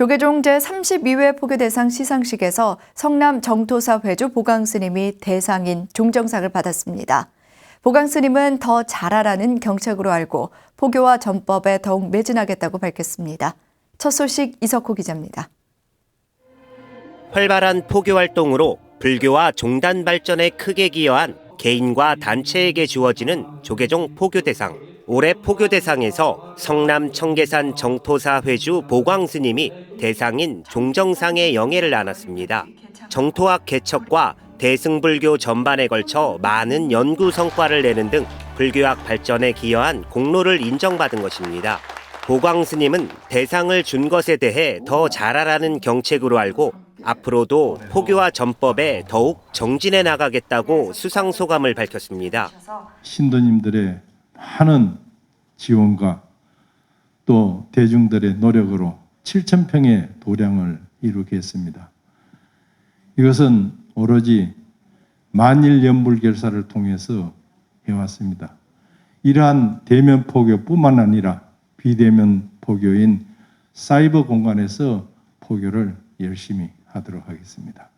조계종 제32회 포교대상 시상식에서 성남 정토사 회주 보광스님이 대상인 종정상을 받았습니다. 보광스님은 더 잘하라는 경책으로 알고 포교와 전법에 더욱 매진하겠다고 밝혔습니다. 첫 소식 이석호 기자입니다. 활발한 포교 활동으로 불교와 종단 발전에 크게 기여한 개인과 단체에게 주어지는 조계종 포교 대상. 올해 포교대상에서 성남 청계산 정토사 회주 보광스님이 대상인 종정상의 영예를 안았습니다. 정토학 개척과 대승불교 전반에 걸쳐 많은 연구 성과를 내는 등 불교학 발전에 기여한 공로를 인정받은 것입니다. 보광 스님은 대상을 준 것에 대해 더 잘하라는 경책으로 알고 앞으로도 포교와 전법에 더욱 정진해 나가겠다고 수상 소감을 밝혔습니다. 신도님들의 많은 지원과 또 대중들의 노력으로 7천 평의 도량을 이루게 했습니다. 이것은 오로지 만일 연불 결사를 통해서 해왔습니다. 이러한 대면 포교뿐만 아니라 비대면 포교인 사이버 공간에서 포교를 열심히 하도록 하겠습니다.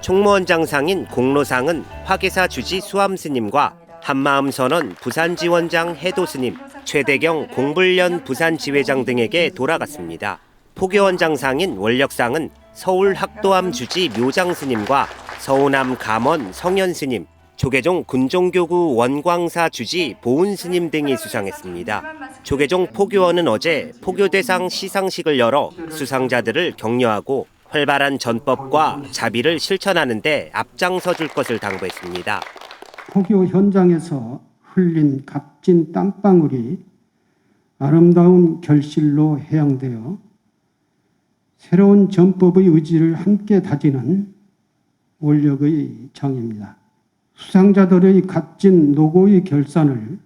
총무원장상인 공로상은 화계사 주지 수암스님과 한마음 선언 부산지원장 해도스님, 최대경 공불련 부산지회장 등에게 돌아갔습니다. 포교원장상인 원력상은 서울 학도암 주지 묘장스님과 서우남 감원 성현스님, 조계종 군종교구 원광사 주지 보은스님 등이 수상했습니다. 조계종 포교원은 어제 포교대상 시상식을 열어 수상자들을 격려하고 활발한 전법과 자비를 실천하는 데 앞장서 줄 것을 당부했습니다. 포교 현장에서 흘린 값진 땀방울이 아름다운 결실로 해양되어 새로운 전법의 의지를 함께 다지는 원력의 장입니다. 수상자들의 값진 노고의 결산을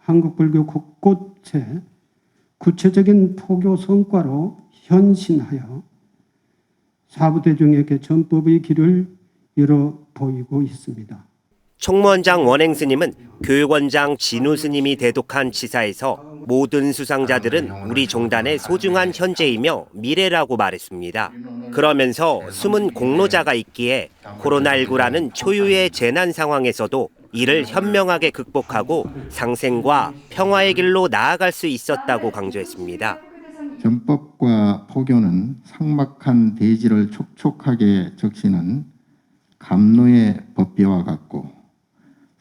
한국불교 곳곳에 구체적인 포교 성과로 현신하여 사부대중에게 전법의 길을 열어 보이고 있습니다. 총무원장 원행 스님은 교육원장 진우 스님이 대독한 치사에서 모든 수상자들은 우리 종단의 소중한 현재이며 미래라고 말했습니다. 그러면서 숨은 공로자가 있기에 코로나19라는 초유의 재난 상황에서도 이를 현명하게 극복하고 상생과 평화의 길로 나아갈 수 있었다고 강조했습니다. 전법과 포교는 삭막한 대지를 촉촉하게 적시는 감로의 법비와 같고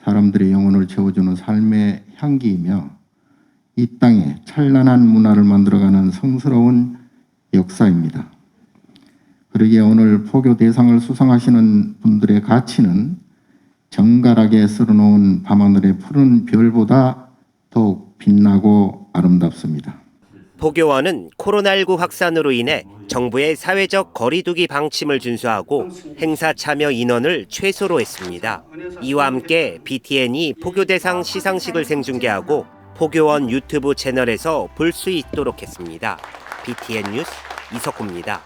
사람들의 영혼을 채워주는 삶의 향기이며 이 땅에 찬란한 문화를 만들어가는 성스러운 역사입니다. 그러기에 오늘 포교 대상을 수상하시는 분들의 가치는 정갈하게 쓸어놓은 밤하늘의 푸른 별보다 더욱 빛나고 아름답습니다. 포교원은 코로나19 확산으로 인해 정부의 사회적 거리두기 방침을 준수하고 행사 참여 인원을 최소로 했습니다. 이와 함께 BTN이 포교대상 시상식을 생중계하고 포교원 유튜브 채널에서 볼 수 있도록 했습니다. BTN 뉴스 이석호입니다.